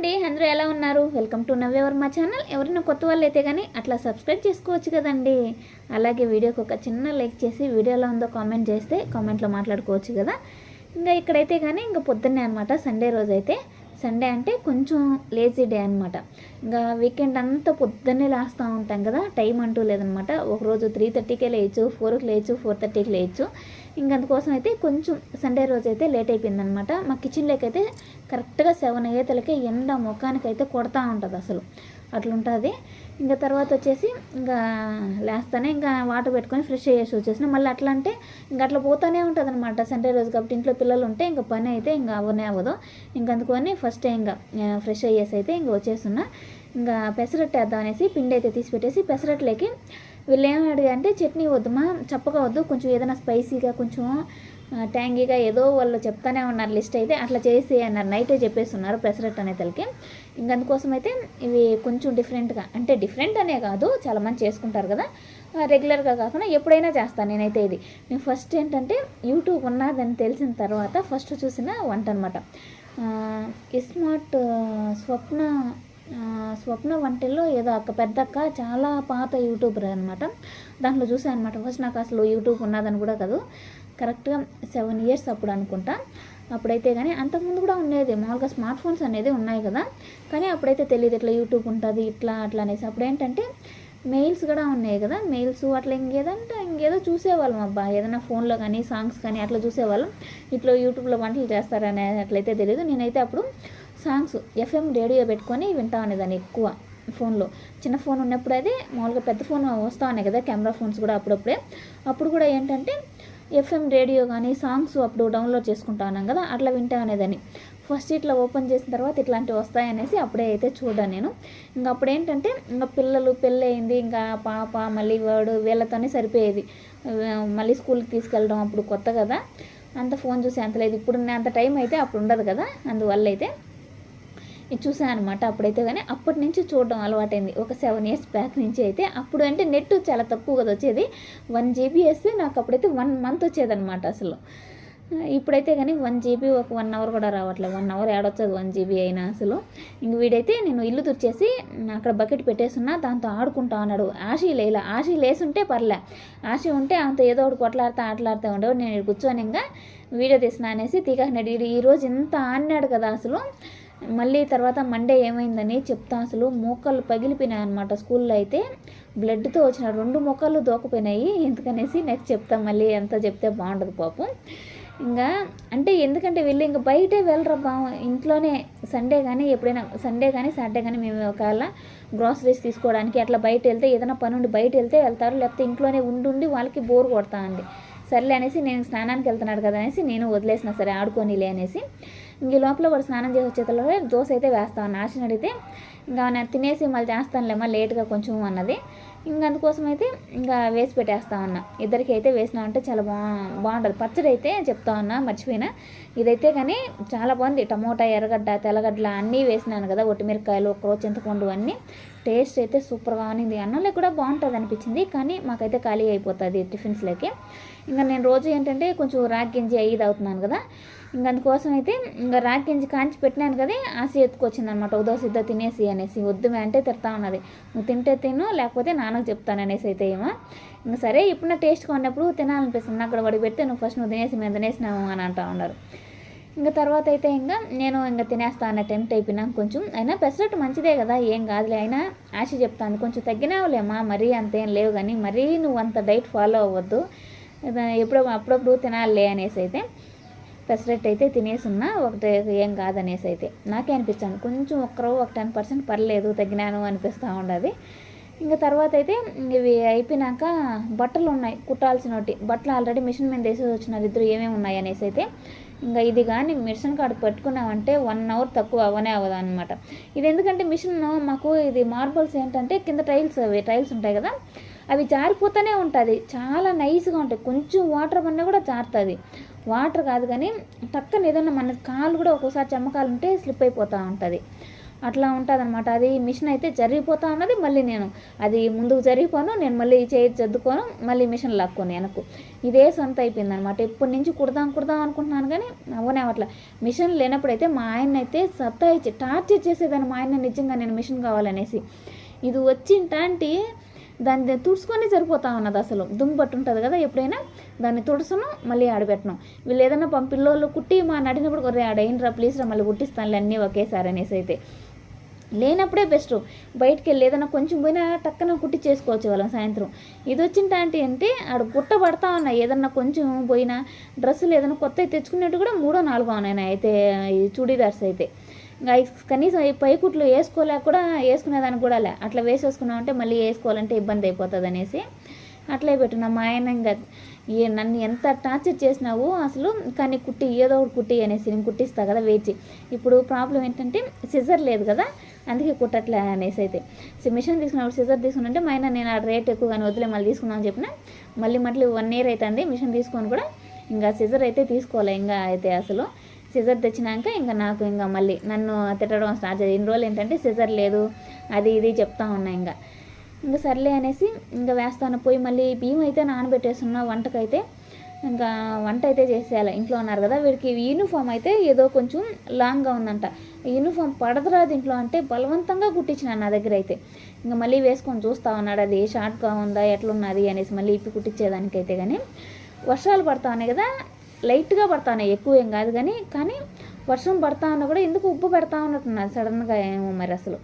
అండి. అందరూ ఎలా ఉన్నారు? వెల్కమ్ టు నవ్వెవర్ మా ఛానల్. ఎవరైనా కొత్త వాళ్ళు అయితే కానీ అట్లా సబ్స్క్రైబ్ చేసుకోవచ్చు కదండి. అలాగే వీడియోకి ఒక చిన్న లైక్ చేసి వీడియోలో ఉందో కామెంట్ చేస్తే కామెంట్లో మాట్లాడుకోవచ్చు కదా. ఇంకా ఇక్కడైతే కానీ ఇంకా పొద్దున్నే అనమాట సండే రోజు అయితే సండే అంటే కొంచెం లేజీ డే అనమాట ఇంకా వీకెండ్ అంతా పొద్దున్నే లేస్తూ ఉంటాం కదా టైం అంటూ లేదనమాట ఒకరోజు త్రీ థర్టీకే లేయచ్చు ఫోర్కి లేయచ్చు ఫోర్ థర్టీకి లేయచ్చు. ఇంక అందుకోసం అయితే కొంచెం సండే రోజు అయితే లేట్ అయిపోయిందనమాట మా కిచెన్లోకి అయితే కరెక్ట్గా సెవెన్ అయ్యేతలకే ఎండ ముఖానికి అయితే కొడతా ఉంటుంది అసలు అట్లుంటుంది. ఇంకా తర్వాత వచ్చేసి ఇంకా లేస్తానే ఇంకా వాటర్ పెట్టుకొని ఫ్రెష్ అయ్యేసి వచ్చేసిన మళ్ళీ అట్లా అంటే ఇంకా అట్లా పోతానే ఉంటుంది అనమాట సండే రోజు కాబట్టి ఇంట్లో పిల్లలు ఉంటే ఇంకా పని అయితే ఇంకా అవనే అవ్వదు. ఇంకా అందుకని ఫస్ట్ ఇంకా ఫ్రెష్ అయ్యేసి అయితే ఇంకా వచ్చేస్తున్నా. ఇంకా పెసరట్టు వేద్దాం అనేసి పిండి అయితే తీసి పెట్టేసి వీళ్ళు ఏమి అడిగా అంటే చట్నీ వద్దుమా? చప్పగా వద్దు. కొంచెం ఏదైనా స్పైసీగా కొంచెం ట్యాంగీగా ఏదో వాళ్ళు చెప్తానే ఉన్నారు లిస్ట్ అయితే అట్లా చేసి అన్నారు. నైటే చెప్పేస్తున్నారు పెసరట్ అనే తలకి. ఇంకందుకోసం అయితే ఇవి కొంచెం డిఫరెంట్గా అంటే డిఫరెంట్ అనే కాదు చాలా మంది చేసుకుంటారు కదా. రెగ్యులర్గా కాకుండా ఎప్పుడైనా చేస్తాను నేనైతే ఇది. నేను ఫస్ట్ ఏంటంటే యూట్యూబ్ ఉన్నదని తెలిసిన తర్వాత ఫస్ట్ చూసిన వంట అనమాట స్మార్ట్ స్వప్న స్వప్న వంటల్లో ఏదో అక్క పెద్ద అక్క చాలా పాత యూట్యూబర్ అనమాట దాంట్లో చూసాను అనమాట ఫస్ట్ నాకు అసలు యూట్యూబ్ ఉన్నదని కూడా కాదు. కరెక్ట్గా సెవెన్ ఇయర్స్ అప్పుడు అనుకుంటా. అప్పుడైతే కానీ అంతకుముందు కూడా ఉండేది. మామూలుగా స్మార్ట్ ఫోన్స్ అనేది ఉన్నాయి కదా. కానీ అప్పుడైతే తెలియదు ఇట్లా యూట్యూబ్ ఉంటుంది ఇట్లా అట్లా అనేసి. అప్పుడు ఏంటంటే మెయిల్స్ కూడా ఉన్నాయి కదా. మెయిల్స్ అట్లా ఇంకేదంటే ఇంకేదో చూసేవాళ్ళం. అబ్బా! ఏదైనా ఫోన్లో కానీ సాంగ్స్ కానీ అట్లా చూసేవాళ్ళం. ఇట్లా యూట్యూబ్లో వంటలు చేస్తారనే అట్లయితే తెలియదు నేనైతే అప్పుడు సాంగ్స్ ఎఫ్ఎం రేడియో పెట్టుకొని వింటా ఉండేదాన్ని ఎక్కువ ఫోన్లో. చిన్న ఫోన్ ఉన్నప్పుడు అయితే మామూలుగా పెద్ద ఫోన్ వస్తూ ఉన్నాయి కదా కెమెరా ఫోన్స్ కూడా అప్పుడప్పుడే. అప్పుడు కూడా ఏంటంటే ఎఫ్ఎం రేడియో కానీ సాంగ్స్ అప్పుడు డౌన్లోడ్ చేసుకుంటా కదా అట్లా వింటా అనేదని ఫస్ట్ ఇట్లా ఓపెన్ చేసిన తర్వాత ఇట్లాంటివి వస్తాయనేసి అప్పుడే అయితే చూడాను నేను. ఇంకా అప్పుడు ఏంటంటే ఇంకా పిల్లలు పెళ్ళయింది ఇంకా పాప మళ్ళీ వాడు వీళ్ళతోనే సరిపోయేది. మళ్ళీ స్కూల్కి తీసుకెళ్ళడం అప్పుడు కొత్త కదా. అంత ఫోన్ చూసి అంత లేదు. ఇప్పుడు అంత టైం అయితే అప్పుడు ఉండదు కదా అందువల్ల అయితే చూసాను అనమాట అప్పుడైతే కానీ. అప్పటి నుంచి చూడడం అలవాటైంది. ఒక సెవెన్ ఇయర్స్ బ్యాక్ నుంచి అయితే. అప్పుడు అంటే నెట్ చాలా తక్కువ కదా వచ్చేది. వన్ జీబీ వేస్తే నాకు అప్పుడైతే వన్ మంత్ వచ్చేదనమాట అసలు. ఇప్పుడైతే కానీ వన్ జీబీ ఒక వన్ అవర్ కూడా రావట్లేదు వన్ అవర్ ఏడొచ్చదు వన్ జీబీ అయినా అసలు. ఇంక వీడైతే నేను ఇల్లు తుడిచేసి అక్కడ బకెట్ పెట్టేస్తున్నా దాంతో ఆడుకుంటా అన్నాడు. ఆశీ లేలా. ఆశీ లేసుంటే పర్లే. ఆశ ఉంటే అంత ఏదో ఒకటి కొట్లాడుతూ ఆటలాడుతూ ఉండేవాడు. నేను కూర్చొని ఇంకా వీడియో తీసిన అనేసి తీగన్నాడు ఈరోజు ఇంత ఆడినాడు కదా అసలు. మళ్ళీ తర్వాత మండే ఏమైందని చెప్తా అసలు. మోకాళ్ళు పగిలిపోయినాయి అనమాట స్కూల్లో అయితే. బ్లడ్తో వచ్చిన రెండు మొక్కలు దోకపోయినాయి ఎందుకనేసి నెక్స్ట్ చెప్తాం మళ్ళీ ఎంత చెప్తే బాగుండదు పాపం. ఇంకా అంటే ఎందుకంటే వెళ్ళి ఇంకా బయటే వెళ్ళరా బా ఇంట్లోనే సండే కానీ ఎప్పుడైనా సండే కానీ సాటర్డే కానీ మేము ఒకవేళ గ్రాసరీస్ తీసుకోవడానికి అట్లా బయట వెళ్తే ఏదైనా పని ఉండి బయట వెళ్తే వెళ్తారు. లేకపోతే ఇంట్లోనే ఉండి వాళ్ళకి బోర్ కొడతా అండి సర్లే అనేసి నేను స్నానానికి వెళ్తున్నాడు కదా అనేసి నేను వదిలేసిన సరే ఆడుకోనిలే అనేసి. ఇంక లోపల వాడు స్నానం చేసి వచ్చేతలో దోశ అయితే వేస్తాను ఆశని అడిగితే ఇంకా నేను తినేసి మళ్ళీ చేస్తానులేమ్మా లేట్గా కొంచెం అన్నది. ఇంక అందుకోసం అయితే ఇంకా వేసి పెట్టేస్తా ఉన్నా. ఇద్దరికి అయితే వేసినా అంటే చాలా బా బాగుంటుంది. పచ్చడి అయితే చెప్తా ఉన్నా మర్చిపోయినా. ఇదైతే కానీ చాలా బాగుంది. టమోటా ఎర్రగడ్డ తెల్లగడ్డ అన్నీ వేసినాను కదా ఒట్టిమిరకాయలు ఒక్కరోజు చింతపండు అన్నీ. టేస్ట్ అయితే సూపర్గా ఉన్నింది. అన్నంలో కూడా బాగుంటుంది అనిపించింది కానీ మాకైతే ఖాళీ అయిపోతుంది టిఫిన్స్లోకి. ఇంకా నేను రోజు ఏంటంటే కొంచెం రాగి గింజి ఐదు అవుతున్నాను కదా. ఇంక అందుకోసం అయితే ఇంకా రాకించి కాంచి పెట్టినాను కదా ఆశ ఎత్తుకొచ్చింది అనమాట ఉదో సిద్ధ తినేసి అనేసి వద్దు అంటే తిడతా ఉన్నది. నువ్వు తింటే తిను లేకపోతే నాన్నకు చెప్తాను అనేసి అయితే ఏమో. ఇంకా సరే ఇప్పుడు నా టేస్ట్ కొన్నప్పుడు తినాలనిపిస్తుంది. నాకు కూడా వడి పెడితే నువ్వు ఫస్ట్ నువ్వు తినేసి మేము తినేసినాము అని అంటా ఉన్నారు. ఇంకా తర్వాత అయితే ఇంకా నేను ఇంకా తినేస్తా అన్న టెంప్ట్ అయిపోయినా కొంచెం అయినా పెసరట్టు మంచిదే కదా ఏం కాదులే. అయినా ఆశ చెప్తాను కొంచెం తగ్గినావులేమ్మా మరీ అంతేం లేవు కానీ మరీ నువ్వు అంత డైట్ ఫాలో అవ్వద్దు. ఎప్పుడో అప్పుడప్పుడు తినాలి అనేసి అయితే పెసరెట్ అయితే తినేసున్నా ఒకటి ఏం కాదనేసి అయితే. నాకే అనిపించాను. కొంచెం ఒక్కరో ఒక టెన్ పర్సెంట్ పర్లేదు తగ్గినాను అనిపిస్తూ ఉండదు. ఇంకా తర్వాత అయితే ఇవి అయిపోయినాక బట్టలు ఉన్నాయి కుట్టాల్సినటి. బట్టలు ఆల్రెడీ మిషన్ మీద వేసి వచ్చినారు ఇద్దరు ఏమేమి ఉన్నాయి అనేసి అయితే. ఇంకా ఇది కానీ మిషన్ కార్డు పెట్టుకున్నామంటే వన్ అవర్ తక్కువ అవనే అవ్వదు అనమాట ఇది ఎందుకంటే మిషన్ మాకు ఇది మార్బల్స్ ఏంటంటే కింద టైల్స్ అవి టైల్స్ ఉంటాయి కదా. అవి జారిపోతూనే ఉంటుంది. చాలా నైస్గా ఉంటాయి. కొంచెం వాటర్ పడినా కూడా జారుతుంది. వాటర్ కాదు కానీ పక్కన ఏదన్నా మన కాలు కూడా ఒక్కోసారి చెమ్మకాలు ఉంటే స్లిప్ అయిపోతూ ఉంటుంది. అట్లా ఉంటుంది అనమాట అది మిషన్ అయితే జరిగిపోతా ఉన్నది మళ్ళీ నేను అది ముందుకు జరిగిపోను నేను మళ్ళీ చేయి చదువుకోను మళ్ళీ మిషన్ లాక్కోను వెనక్కు. ఇదే సొంత అయిపోయింది అనమాట ఎప్పటి నుంచి కుడదాం కుడదాం అనుకుంటున్నాను కానీ అవనే అట్లా. మిషన్ లేనప్పుడైతే మా ఆయన అయితే సత్తా ఇచ్చి టార్చర్ చేసేదాన్ని మా ఆయన నిజంగా నేను మిషన్ కావాలనేసి. ఇది వచ్చింటాంటి దాన్ని తుడుచుకొని సరిపోతా ఉన్నది అసలు. దుమ్ము పట్టు ఉంటుంది కదా ఎప్పుడైనా. దాన్ని తుడుసును మళ్ళీ ఆడబెట్టను. వీళ్ళు ఏదైనా పంపిల్లోళ్ళు కుట్టి మా నడినప్పుడు కొరే ఆడైనరా ప్లీజ్ రా మళ్ళీ కుట్టిస్తానులే అన్నీ ఒకేసారి అనేసి అయితే. లేనప్పుడే బెస్ట్. బయటికి వెళ్ళి ఏదైనా కొంచెం పోయినా టక్కన కుట్టి చేసుకోవచ్చు వాళ్ళం సాయంత్రం. ఇది వచ్చిన అంటే అంటే ఆడ గుట్ట పడతా ఉన్నాయి. ఏదన్నా కొంచెం పోయినా డ్రెస్సులు ఏదైనా కొత్తవి తెచ్చుకున్నట్టు కూడా మూడో నాలుగో ఉన్నాయి అయితే ఈ చూడీదార్స్ అయితే. కనీసం ఈ పైకుట్లు వేసుకోలేక కూడా వేసుకునేదానికి కూడా లే. అట్లా వేసేసుకున్నామంటే మళ్ళీ వేసుకోవాలంటే ఇబ్బంది అయిపోతుంది అనేసి అట్లే పెట్టిన మా ఆయన ఇంకా ఏ నన్ను ఎంత టార్చర్ చేసినావు అసలు కానీ కుట్టి ఏదో ఒకటి కుట్టి అనేసి నేను కుట్టిస్తా కదా వేచి. ఇప్పుడు ప్రాబ్లం ఏంటంటే సిజర్ లేదు కదా అందుకే కుట్టట్లే అనేసి అయితే. సో మిషన్ తీసుకున్నప్పుడు సిజర్ తీసుకున్నంటే మా ఆయన నేను ఆ రేట్ ఎక్కువ కానీ వదిలే మళ్ళీ తీసుకుందాం చెప్పిన మళ్ళీ మళ్ళీ వన్ ఇయర్ అవుతుంది మిషన్ తీసుకొని కూడా ఇంకా సిజర్ అయితే తీసుకోవాలి ఇంకా అయితే అసలు. సిజర్ తెచ్చినాక ఇంకా నాకు ఇంకా మళ్ళీ నన్ను తిట్టడం స్టార్ట్ చేయాలి ఇన్ని రోజులు ఏంటంటే సిజర్ లేదు అది ఇది చెప్తా ఉన్నా ఇంకా. ఇంకా సర్లే అనేసి ఇంకా వేస్తాను. పోయి మళ్ళీ బియ్యం అయితే నానబెట్టేస్తున్నా వంటకైతే. ఇంకా వంట అయితే చేసేయాలి. ఇంట్లో ఉన్నారు కదా వీడికి యూనిఫామ్ అయితే ఏదో కొంచెం లాంగ్గా ఉందంట. యూనిఫామ్ పడదురా దీంట్లో అంటే బలవంతంగా కుట్టించినాను నా దగ్గర అయితే. ఇంకా మళ్ళీ వేసుకొని చూస్తా ఉన్నాడు అది షార్ట్గా ఉందా ఎట్లున్నది అనేసి మళ్ళీ ఇప్పి కుట్టించేదానికైతే కానీ వర్షాలు పడతా ఉన్నాయి కదా లైట్గా పడతా ఎక్కువ ఏం కాదు కానీ కానీ వర్షం పడతా ఉన్నా కూడా ఎందుకు ఉప్పు పెడతా ఉన్నట్టున్నది సడన్గా ఏమో మరి అసలు.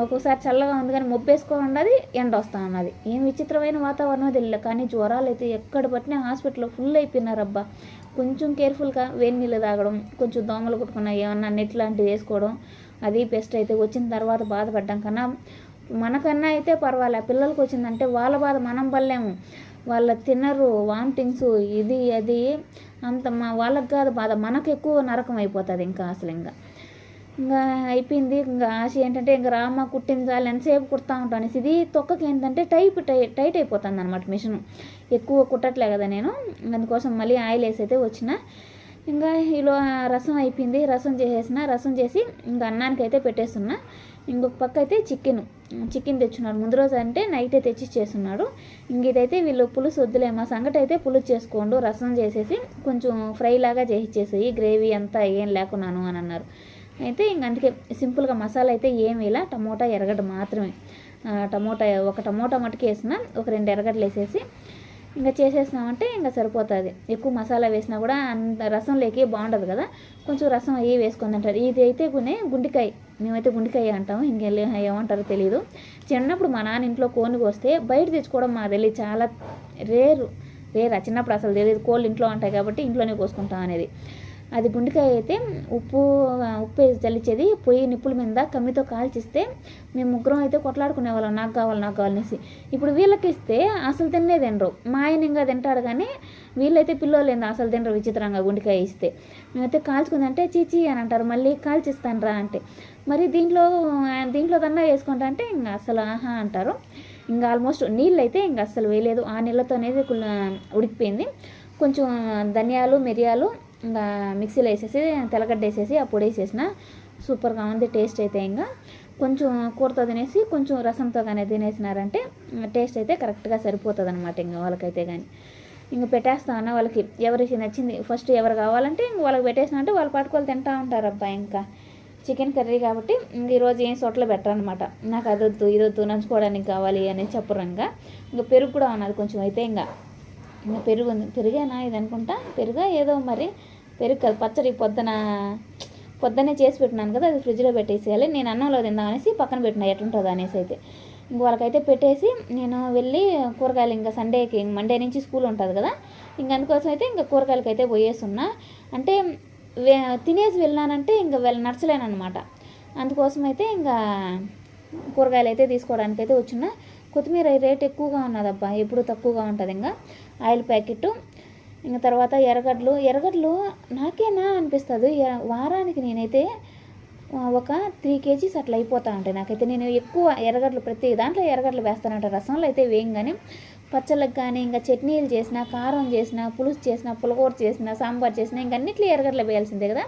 ఒక్కోసారి చల్లగా ఉంది కానీ మొబ్బేసుకో ఉన్నది ఎండ వస్తూ ఉన్నది. ఏం విచిత్రమైన వాతావరణం తెలియదు కానీ జ్వరాలు అయితే ఎక్కడ పట్టినా హాస్పిటల్లో ఫుల్ అయిపోయినారబ్బా. కొంచెం కేర్ఫుల్గా వేడి నీళ్ళు తాగడం కొంచెం దోమలు కుట్టుకున్న ఏమన్నా నెట్ లాంటివి వేసుకోవడం అది బెస్ట్ అయితే వచ్చిన తర్వాత బాధపడ్డాం. కన్నా మనకన్నా అయితే పర్వాలే పిల్లలకి వచ్చిందంటే వాళ్ళ బాధ మనం పడలేము. వాళ్ళ తినరు వామిటింగ్స్ ఇది అది. అంత మా వాళ్ళకి కాదు బాధ మనకు ఎక్కువ నరకం అయిపోతుంది ఇంకా అసలు ఇంకా. ఇంకా అయిపోయింది ఇంకా ఆశ ఏంటంటే ఇంకా రామ కుట్టించాలి ఎంతసేపు కుడతా ఉంటాను అనేసి ఇది తొక్కకి ఏంటంటే టైప్ టై టైట్ అయిపోతుంది అనమాట మిషన్. ఎక్కువ కుట్టట్లే కదా నేను అందుకోసం మళ్ళీ ఆయిల్ వేసి అయితే వచ్చిన. ఇంకా ఇలా రసం అయిపోయింది రసం చేసేసిన రసం చేసి ఇంకా అన్నానికి అయితే పెట్టేస్తున్నా. ఇంకొక పక్క అయితే చికెన్ చికెన్ తెచ్చున్నాడు ముందు రోజు అంటే నైటే తెచ్చి చేస్తున్నాడు ఇంక ఇదైతే వీళ్ళు పులుసు వద్దులే మా సంగటి అయితే పులుసు చేసుకోండు రసం చేసేసి కొంచెం ఫ్రై లాగా చేసేసేయి గ్రేవీ అంతా ఏం లేకున్నాను అని అన్నారు. అయితే ఇంక అందుకే సింపుల్గా మసాలా అయితే ఏమి ఇలా టమోటా ఎరగడ్డ మాత్రమే. టమోటా ఒక టమోటా మటుకు వేసిన ఒక రెండు ఎరగడ్డలు వేసేసి ఇంకా చేసేసినామంటే ఇంకా సరిపోతుంది. ఎక్కువ మసాలా వేసినా కూడా అంత రసం లేకే బాగుండదు కదా. కొంచెం రసం అయ్యి వేసుకుంది అంటారు ఇది అయితే కొనే గుండికాయ. మేమైతే గుండికాయ అంటాము. ఇంకెళ్ళి ఏమంటారో తెలియదు చిన్నప్పుడు మా నాన్న ఇంట్లో కోని వస్తే బయట తెచ్చుకోవడం మాకు తెలియదు చాలా రేరు రేరా. చిన్నప్పుడు అసలు తెలియదు కోళ్ళు ఇంట్లో ఉంటాయి కాబట్టి ఇంట్లోనే కోసుకుంటాం అనేది. అది గుండెకాయ అయితే ఉప్పు ఉప్పు వేసి చల్లించేది పొయ్యి నిప్పుల మీద కమ్మితో కాల్చిస్తే మేము ముగ్గురం అయితే కొట్లాడుకునే వాళ్ళం. నాకు కావాలి నాకు కావాలనేసి ఇప్పుడు వీళ్ళకి ఇస్తే అసలు తినలే తినరు. మా ఆయన ఇంకా తింటాడు కానీ వీళ్ళైతే పిల్లోళ్ళు అసలు తినరు విచిత్రంగా గుండెకాయ ఇస్తే. మేమైతే కాల్చుకుందంటే చీచి అని అంటారు. మళ్ళీ కాల్చిస్తాను రా అంటే. మరి దీంట్లో దీంట్లో దన్నా వేసుకుంటా అంటే ఇంకా అసలు ఆహా అంటారు. ఇంకా ఆల్మోస్ట్ నీళ్ళు అయితే ఇంకా అస్సలు వేయలేదు. ఆ నీళ్ళతో అనేది కుల్- ఉడికిపోయింది. కొంచెం ధనియాలు మిరియాలు ఇంకా మిక్సీలో వేసేసి తెల్లగడ్డ వేసేసి ఆ పొడి వేసేసిన సూపర్గా ఉంది టేస్ట్ అయితే ఇంకా. కొంచెం కూరతో తినేసి కొంచెం రసంతో కానీ తినేసినారంటే టేస్ట్ అయితే కరెక్ట్గా సరిపోతుంది అనమాట ఇంకా వాళ్ళకైతే కానీ ఇంక పెట్టేస్తా అన్న వాళ్ళకి. ఎవరికి నచ్చింది ఫస్ట్ ఎవరు కావాలంటే ఇంక వాళ్ళకి పెట్టేసిన అంటే వాళ్ళ వాళ్ళు తింటూ ఉంటారు అబ్బా ఇంకా. చికెన్ కర్రీ కాబట్టి ఇంక ఈరోజు ఏం సొట్లు పెట్టరనమాట నాకు అదొద్దు ఇదొద్దు నంచుకోవడానికి కావాలి అని చెప్పరు ఇంకా ఇంకా పెరుగు కూడా ఉన్నది కొంచెం అయితే ఇంకా ఇంకా పెరుగు ఉంది. పెరుగేనా ఇది అనుకుంటా? పెరుగా ఏదో మరి పెరుగు కదా పచ్చడి పొద్దున పొద్దున్నే చేసి పెట్టినాను కదా అది ఫ్రిడ్జ్లో పెట్టేసేయాలి. నేను అన్నంలో తిందాం అనేసి పక్కన పెట్టిన ఎట్లుంటుందో అనేసి అయితే. ఇంక వాళ్ళకైతే పెట్టేసి నేను వెళ్ళి కూరగాయలు ఇంకా సండేకి మండే నుంచి స్కూల్ ఉంటుంది కదా ఇంక అందుకోసం అయితే ఇంకా కూరగాయలకి అయితే పోయేస్తున్నా అంటే వే- తినేసి వెళ్ళానంటే ఇంకా వెళ్ళ నడచలేను అనమాట అందుకోసం అయితే ఇంకా కూరగాయలు అయితే తీసుకోవడానికి అయితే వచ్చిన కొత్తిమీర రేట్ ఎక్కువగా ఉన్నదబ్బా ఎప్పుడు తక్కువగా ఉంటుంది ఇంకా. Oil packet. ఇంకా తర్వాత ఎర్రగడ్డలు. ఎర్రగడ్డలు నాకేనా అనిపిస్తుంది? వారానికి నేనైతే ఒక త్రీ కేజీస్ అట్లా అయిపోతా ఉంటాయి నాకైతే నేను ఎక్కువ ఎర్రగడ్డలు ప్రతి దాంట్లో ఎర్రగడ్డలు వేస్తానంట. రసంలో అయితే వేయంగానే పచ్చళ్ళకి కానీ ఇంకా చట్నీలు చేసిన కారం చేసిన పులుసు చేసిన పులకూర చేసిన సాంబార్ చేసిన ఇంకా అన్నిట్లో ఎర్రగడ్డలు వేయాల్సిందే కదా.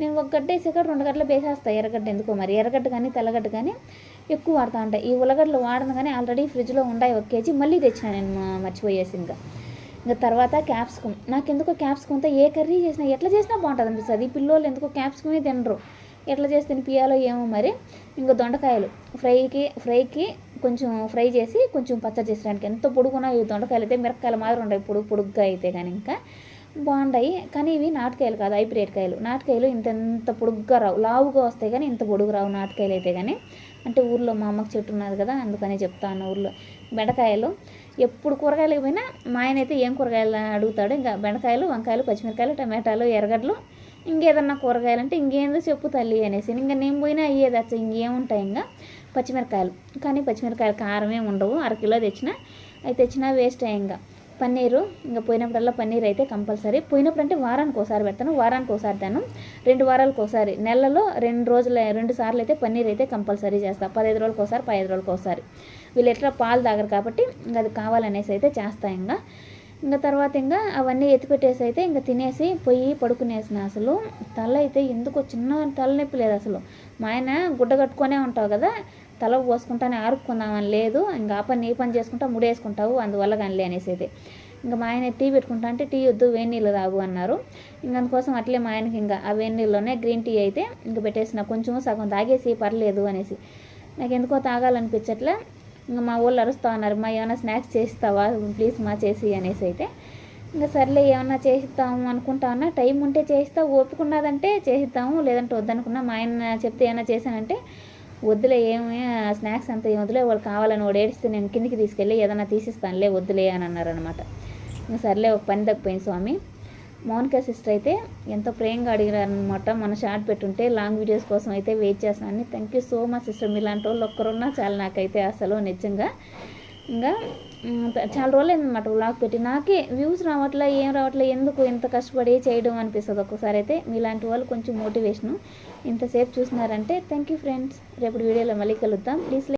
నేను ఒక గడ్డ వేసాక రెండు గడ్డలు వేసేస్తాను ఎర్రగడ్డ ఎందుకో మరి? ఎర్రగడ్డ కానీ తెల్లగడ్డ కానీ ఎక్కువ వాడుతూ ఉంటాయి ఈ ఉల్లగడ్డలు వాడను కానీ ఆల్రెడీ ఫ్రిడ్జ్లో ఉన్నాయి ఒక కేజీ. మళ్ళీ తెచ్చిన నేను మర్చిపోయేసి ఇంకా. ఇంకా తర్వాత క్యాప్సికమ్ నాకు ఎందుకో క్యాప్సికమ్తో ఏ కర్రీ చేసినా ఎట్లా చేసినా బాగుంటుంది అనిపిస్తుంది. ఈ పిల్లోళ్ళు ఎందుకో క్యాప్సికమే తినరు. ఎట్లా చేసి తినిపియాలో ఏమో మరి. ఇంకా దొండకాయలు. ఫ్రైకి ఫ్రైకి కొంచెం ఫ్రై చేసి కొంచెం పచ్చడి చేసడానికి ఎంత పొడుగునా ఈ దొండకాయలు అయితే మిరపకాయలు మాదిరి ఉంటాయి పొడుగు పొడుగ్గా అయితే కానీ ఇంకా బాగుంటాయి. కానీ ఇవి నాటుకాయలు కాదు హైబ్రిడ్ కాయలు. నాటుకాయలు ఇంత ఇంత పొడుగ్గా రావు. లావుగా వస్తాయి కానీ ఇంత పొడుగు రావు నాటుకాయలు అయితే కానీ. అంటే ఊర్లో మా అమ్మకి చెట్టు ఉన్నది కదా అందుకనే చెప్తాను ఊర్లో. బెండకాయలు. ఎప్పుడు కూరగాయలకి పోయినా మా ఆయన అయితే ఏం కూరగాయలు అడుగుతాడు. ఇంకా బెండకాయలు వంకాయలు పచ్చిమిరకాయలు టమాటాలు ఎర్రగడ్డలు ఇంకేదన్నా కూరగాయలు అంటే ఇంకేందో చెప్పు తల్లి అనేసి. ఇంకా నేను పోయినా అయ్యేది అచ్చ ఇంకేముంటాయి ఇంకా? పచ్చిమిరకాయలు కానీ పచ్చిమిరకాయలు కారమే ఉండవు. అరకిలో తెచ్చిన అవి తెచ్చినా వేస్ట్ అయ్యి ఇంకా. పన్నీరు ఇంకా పోయినప్పుడల్లా పన్నీర్ అయితే కంపల్సరీ. పోయినప్పుడు అంటే వారానికి ఒకసారి పెడతాను వారానికి ఒకసారి తాను రెండు వారాలకు ఒకసారి. నెలలో రెండు రోజుల రెండు సార్లు అయితే పన్నీర్ అయితే కంపల్సరీ చేస్తాను పదహైదు రోజులకు ఒకసారి పదహైదు రోజులకు ఒకసారి. వీళ్ళు ఎట్లా పాలు తాగరు కాబట్టి ఇంకా అది కావాలనేసి అయితే చేస్తా ఇంకా. ఇంకా తర్వాత ఇంకా అవన్నీ ఎత్తిపెట్టేసి అయితే ఇంకా తినేసి పొయ్యి పడుకునేసిన అసలు. తల అయితే ఎందుకో చిన్న తలనొప్పి లేదు అసలు. మా ఆయన గుడ్డ కట్టుకొనే ఉంటావు కదా తల పోసుకుంటానే ఆరుక్కుందామని లేదు. ఇంకా ఆ పని ఈ పని చేసుకుంటా ముడేసుకుంటావు అందువల్ల కానీ అనేసి అయితే ఇంకా మా ఆయన టీ పెట్టుకుంటా అంటే టీ వద్దు వేడి నీళ్ళు తాగు అన్నారు. ఇంకా అందుకోసం అట్లే మా ఆయనకి ఇంకా ఆ వేడి నీళ్ళలోనే గ్రీన్ టీ అయితే ఇంక పెట్టేసిన. కొంచెం సగం తాగేసి పర్లేదు అనేసి. నాకు ఎందుకో తాగాలనిపించట్లే. ఇంకా మా వాళ్ళు అరుస్తా ఉన్నారు మా ఏమైనా స్నాక్స్ చేస్తావా? ప్లీజ్ మా చేసి అనేసి అయితే. ఇంకా సర్లే ఏమన్నా చేస్తాము అనుకుంటా ఉన్నా టైం ఉంటే చేస్తా ఓపిక ఉన్నదంటే చేస్తాము లేదంటే వద్దనుకున్నా మా ఆయన చెప్తే ఏమైనా చేశానంటే వద్దులే ఏమి? స్నాక్స్ అంతా ఏం వద్దులే వాళ్ళు కావాలని వాడు ఏడిస్తే నేను కిందికి తీసుకెళ్ళి ఏదైనా తీసిస్తానులే వద్దులే అని అన్నారనమాట ఇంకా సర్లే ఒక పని తగ్గిపోయింది స్వామి. మౌనిక సిస్టర్ అయితే ఎంతో ప్రేమగా అడిగారనమాట మన షార్ట్ పెట్టుంటే లాంగ్ వీడియోస్ కోసం అయితే వెయిట్ చేస్తున్నాను thank you so much sister మీలాంటి వాళ్ళు ఒక్కరున్నా చాలా నాకైతే అసలు నిజంగా. ఇంకా చాలా రోజులు అయిందన్నమాట వ్లాగ్ పెట్టి. నాకే వ్యూస్ రావట్లే ఏం రావట్లే ఎందుకు ఇంత కష్టపడి చేయడం అనిపిస్తుంది ఒక్కసారి అయితే. మీలాంటి వాళ్ళు కొంచెం మోటివేషను ఇంతసేపు చూసినారంటే థ్యాంక్ యూ ఫ్రెండ్స్ రేపు వీడియోలో మళ్ళీ కలుద్దాం. ప్లీజ్